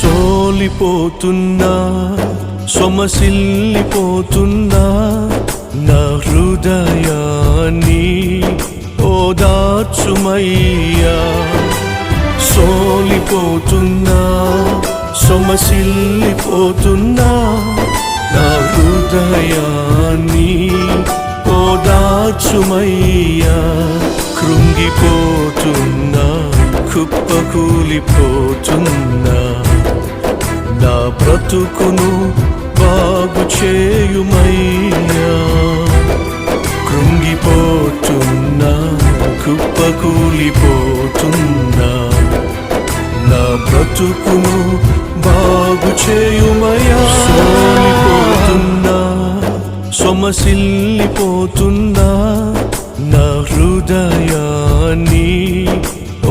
సోలిపోతున్నా సొమసిల్లిపోతున్నా నా హృదయాన్ని ఓదార్చుమయ్యా. సోలిపోతున్నా సొమసిల్లిపోతున్నా నా హృదయాన్ని ఓదార్చుమయ్యా. కృంగిపోతున్నా కుప్పకూలిపోతున్నా నా బ్రతుకును బాగు చేయుమయ్యా. కృంగిపోతున్నా కుప్పకూలిపోతున్నా నా బ్రతుకును బాగు చేయుమయ్యా. సోలిపోతున్నా సొమసిల్లిపోతున్నా నా హృదయాన్ని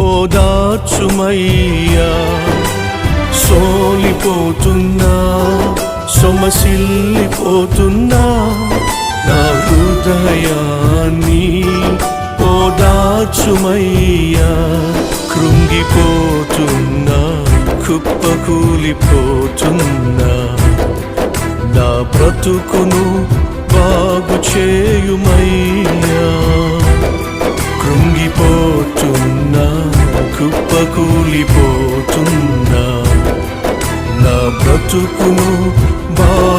ఓదార్చుమయ్యా. సోలిపోతున్నా సొమసిల్లిపోతున్నా నా హృదయాన్ని ఓదార్చుమయ్యా. కృంగిపోతున్నా కుప్పకూలిపోతున్నా నా బ్రతుకును బాగు చేయుమయ్యా చుట్టును బా